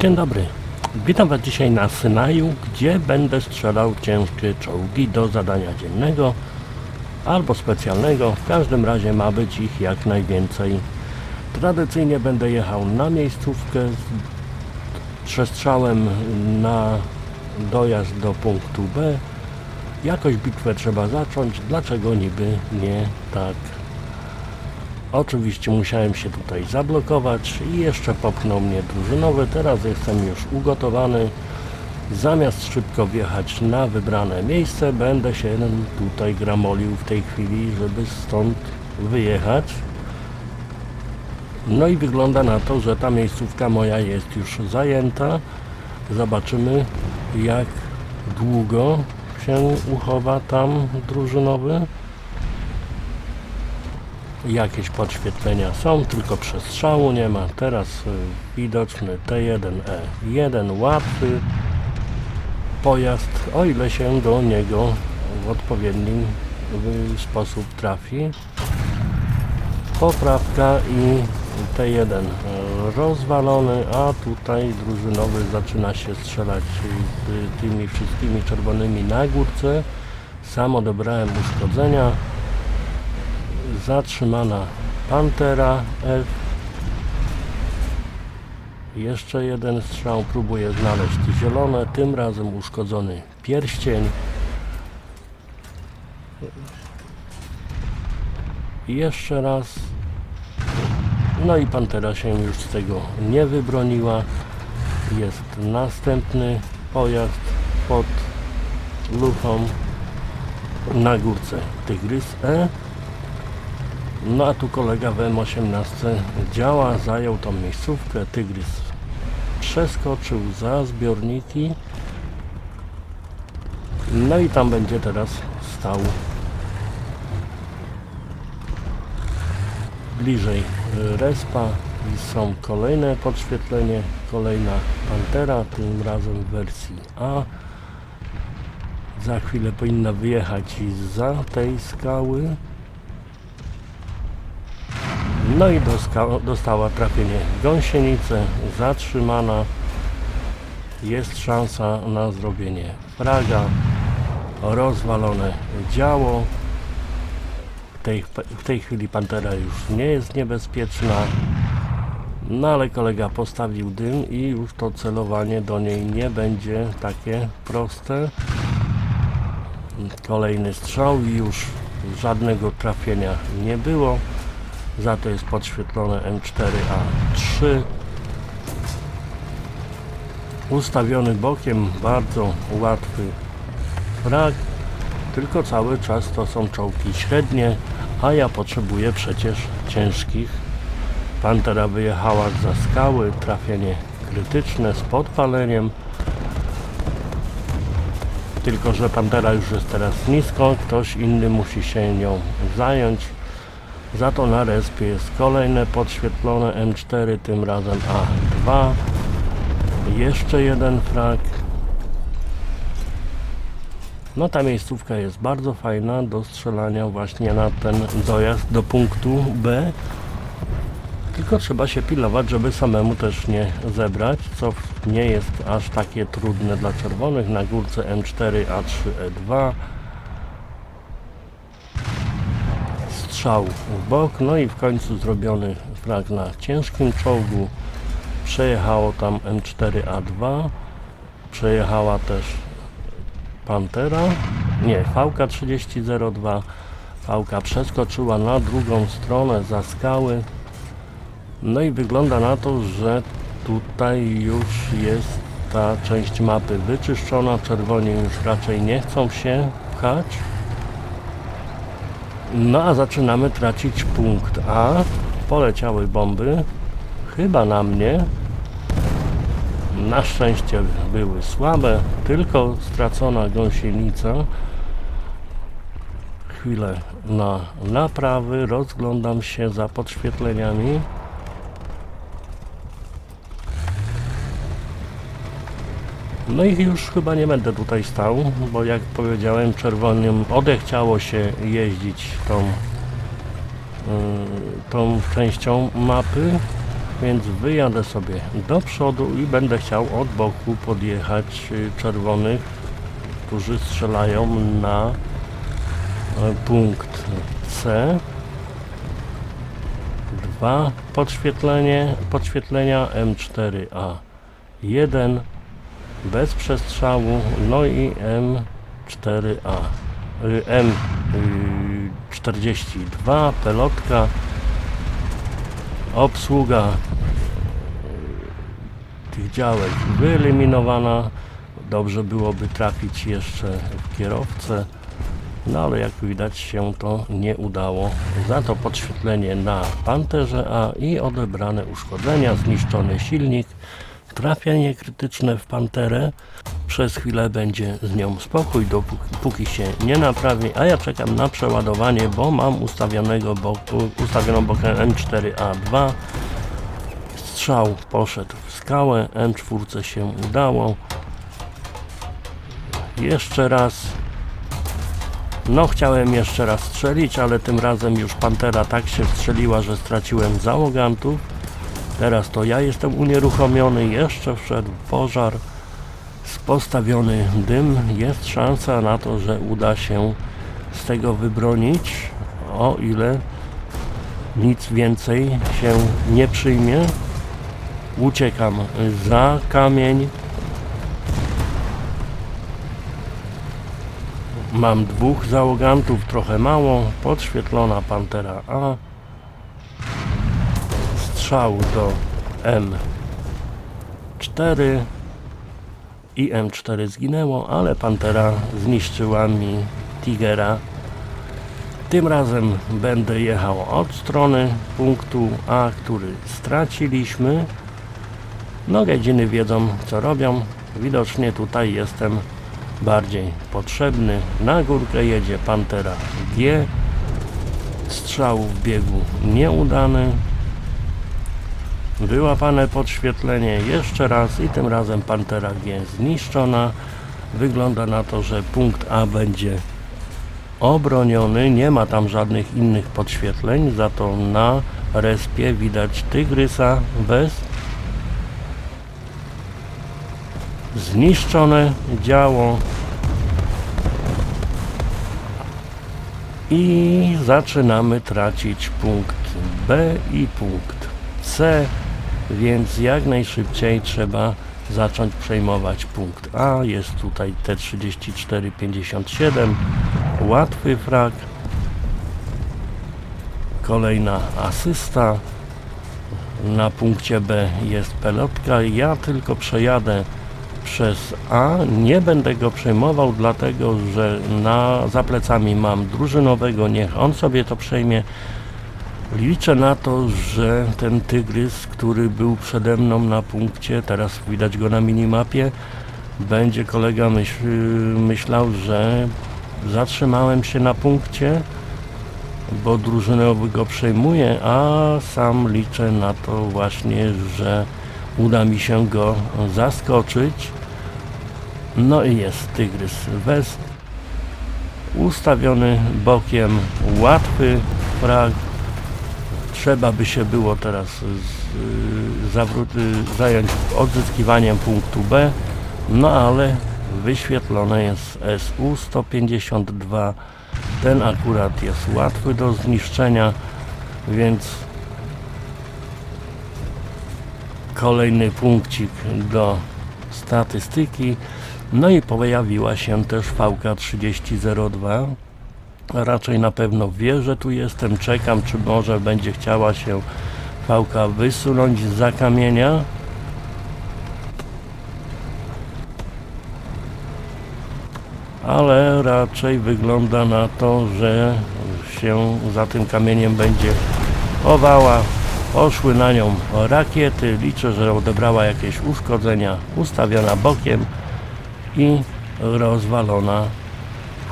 Dzień dobry. Witam Was dzisiaj na Synaju, gdzie będę strzelał ciężkie czołgi do zadania dziennego albo specjalnego. W każdym razie ma być ich jak najwięcej. Tradycyjnie będę jechał na miejscówkę z przestrzałem na dojazd do punktu B. Jakoś bitwę trzeba zacząć, dlaczego niby nie tak Oczywiście musiałem się tutaj zablokować i jeszcze popchnął mnie drużynowy. Teraz jestem już ugotowany. Zamiast szybko wjechać na wybrane miejsce, będę się tutaj gramolił w tej chwili, żeby stąd wyjechać. No i wygląda na to, że ta miejscówka moja jest już zajęta. Zobaczymy jak długo się uchowa tam drużynowy. Jakieś podświetlenia są, tylko przestrzału nie ma. Teraz y, widoczny T1E1 łatwy pojazd, o ile się do niego w odpowiedni y, sposób trafi. Poprawka i T1 y, rozwalony, a tutaj drużynowy zaczyna się strzelać tymi wszystkimi czerwonymi na górce. Sam odebrałem uszkodzenia zatrzymana Pantera F. Jeszcze jeden strzał próbuje znaleźć zielone, tym razem uszkodzony pierścień. Jeszcze raz. No i Pantera się już z tego nie wybroniła. Jest następny pojazd pod lufą na górce Tygrys E. No a tu kolega w M18 działa, zajął tą miejscówkę, Tygrys przeskoczył za zbiorniki. No i tam będzie teraz stał bliżej respa i są kolejne podświetlenie, kolejna Pantera, tym razem w wersji A. Za chwilę powinna wyjechać za tej skały no i dostała trafienie gąsienicę, zatrzymana. Jest szansa na zrobienie fraga. Rozwalone działo. W tej, w tej chwili Pantera już nie jest niebezpieczna. No ale kolega postawił dym i już to celowanie do niej nie będzie takie proste. Kolejny strzał i już żadnego trafienia nie było. Za to jest podświetlone M4A3 ustawiony bokiem bardzo łatwy frag tylko cały czas to są czołgi średnie a ja potrzebuję przecież ciężkich. Pantera wyjechała za skały trafienie krytyczne z podpaleniem. Tylko że Pantera już jest teraz nisko ktoś inny musi się nią zająć za to na respie jest kolejne podświetlone M4, tym razem A2. Jeszcze jeden frag. No ta miejscówka jest bardzo fajna do strzelania właśnie na ten dojazd do punktu B. Tylko trzeba się pilować, żeby samemu też nie zebrać, co nie jest aż takie trudne dla czerwonych. Na górce M4, A3, E2. Strzał w bok, no i w końcu zrobiony frag na ciężkim czołgu. Przejechało tam M4A2, przejechała też Pantera, nie, VK3002. VK przeskoczyła na drugą stronę za skały. No i wygląda na to, że tutaj już jest ta część mapy wyczyszczona. Czerwoni już raczej nie chcą się pchać. No a zaczynamy tracić punkt A. Poleciały bomby. Chyba na mnie. Na szczęście były słabe, tylko stracona gąsienica. Chwilę na naprawy, rozglądam się za podświetleniami. No i już chyba nie będę tutaj stał, bo jak powiedziałem czerwonym odechciało się jeździć tą, yy, tą częścią mapy. więc wyjadę sobie do przodu i będę chciał od boku podjechać y, czerwonych, którzy strzelają na e, punkt C. Dwa podświetlenie, podświetlenia M4A1 bez przestrzału, no i M4A. y, M42 pelotka obsługa y, tych działek wyeliminowana. Dobrze byłoby trafić jeszcze w kierowcę, no ale jak widać się to nie udało. Za to podświetlenie na Panterze A i odebrane uszkodzenia, zniszczony silnik, trafienie krytyczne w Panterę. Przez chwilę będzie z nią spokój, dopóki póki się nie naprawi, a ja czekam na przeładowanie, bo mam ustawionego boku, ustawioną bokę M4A2. Strzał poszedł w skałę, M4 się udało. Jeszcze raz. No chciałem jeszcze raz strzelić, ale tym razem już Pantera tak się strzeliła, że straciłem załogantów. Teraz to ja jestem unieruchomiony, jeszcze wszedł pożar, postawiony dym. Jest szansa na to, że uda się z tego wybronić, o ile nic więcej się nie przyjmie. Uciekam za kamień. Mam dwóch załogantów, trochę mało. Podświetlona Pantera A. Strzał do M4 i M4 zginęło, ale Pantera zniszczyła mi Tigera. Tym razem będę jechał od strony punktu A, który straciliśmy. No gadziny wiedzą co robią. Widocznie tutaj jestem bardziej potrzebny. Na górkę jedzie Pantera G. Strzał w biegu nieudany. Wyłapane podświetlenie jeszcze raz i tym razem Pantera G zniszczona. Wygląda na to, że punkt A będzie obroniony. Nie ma tam żadnych innych podświetleń, za to na respie widać tygrysa bez zniszczone działo i zaczynamy tracić punkt B i punkt C więc jak najszybciej trzeba zacząć przejmować punkt A. Jest tutaj T3457, łatwy frag, kolejna asysta, na punkcie B jest pelotka, ja tylko przejadę przez A, nie będę go przejmował, dlatego że na, za plecami mam drużynowego, niech on sobie to przejmie, Liczę na to, że ten tygrys, który był przede mną na punkcie, teraz widać go na minimapie, będzie kolega myśl, myślał, że zatrzymałem się na punkcie, bo drużynowy go przejmuje, a sam liczę na to właśnie, że uda mi się go zaskoczyć. No i jest tygrys west, ustawiony bokiem, łatwy frag, trzeba by się było teraz z, zawró- y, zająć odzyskiwaniem punktu B, no ale wyświetlone jest SU 152 ten akurat jest łatwy do zniszczenia więc kolejny punkcik do statystyki. No i pojawiła się też VK3002 raczej na pewno wie, że tu jestem, czekam, czy może będzie chciała się pałka wysunąć za kamienia. Ale raczej wygląda na to, że się za tym kamieniem będzie chowała. Poszły na nią rakiety, liczę, że odebrała jakieś uszkodzenia, ustawiona bokiem i rozwalona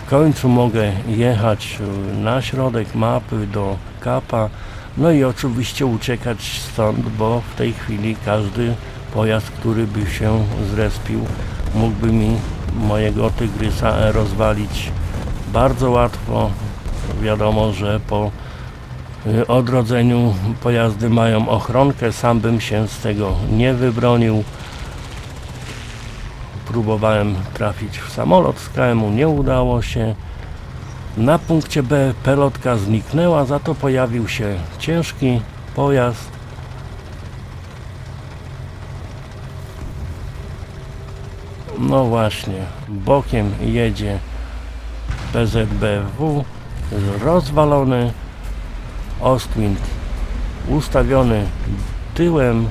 końcu mogę jechać e, na środek mapy do Kapa no i oczywiście uciekać stąd, bo w tej chwili każdy pojazd, który by się zrespił mógłby mi mojego Tygrysa rozwalić bardzo łatwo wiadomo, że po y, odrodzeniu pojazdy mają ochronkę, sam bym się z tego nie wybronił. Próbowałem trafić w samolot z KM-u, nie udało się. Na punkcie B pelotka zniknęła, za to pojawił się ciężki pojazd. No właśnie, bokiem jedzie PZBW rozwalony, Ostwind ustawiony tyłem,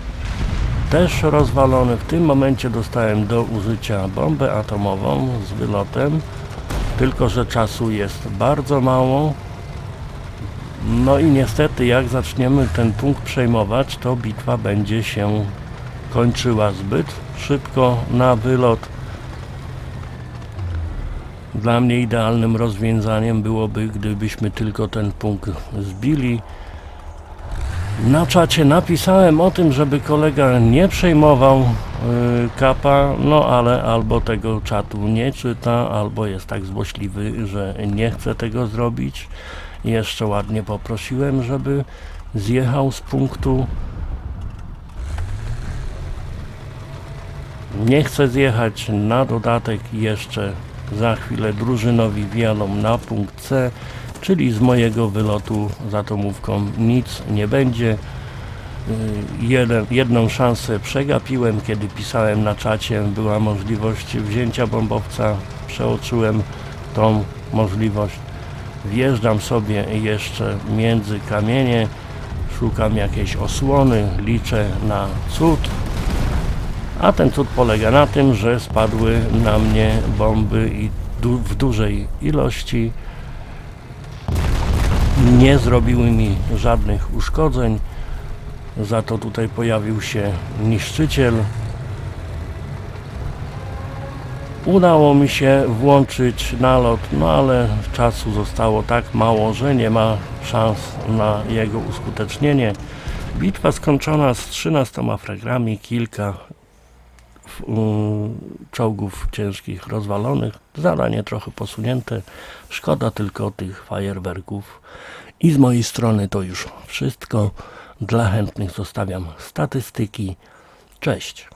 też rozwalony. W tym momencie dostałem do użycia bombę atomową z wylotem, tylko że czasu jest bardzo mało. No i niestety, jak zaczniemy ten punkt przejmować, to bitwa będzie się kończyła zbyt szybko na wylot. Dla mnie idealnym rozwiązaniem byłoby, gdybyśmy tylko ten punkt zbili. Na czacie napisałem o tym, żeby kolega nie przejmował y, kapa, no ale albo tego czatu nie czyta, albo jest tak złośliwy, że nie chce tego zrobić. Jeszcze ładnie poprosiłem, żeby zjechał z punktu. Nie chcę zjechać na dodatek jeszcze za chwilę drużynowi wjadą na punkt C, czyli z mojego wylotu z atomówką nic nie będzie. Y, Jeden, jedną szansę przegapiłem, kiedy pisałem na czacie, była możliwość wzięcia bombowca, przeoczyłem tą możliwość. Wjeżdżam sobie jeszcze między kamienie, szukam jakiejś osłony, liczę na cud, a ten cud polega na tym, że spadły na mnie bomby i du w dużej ilości. Nie zrobiły mi żadnych uszkodzeń. Za to tutaj pojawił się niszczyciel. Udało mi się włączyć nalot, no ale czasu zostało tak mało, że nie ma szans na jego uskutecznienie. Bitwa skończona z 13 fragami, kilka um, czołgów ciężkich rozwalonych. Zadanie trochę posunięte. Szkoda tylko tych fajerwerków. I z mojej strony to już wszystko. Dla chętnych zostawiam statystyki. Cześć.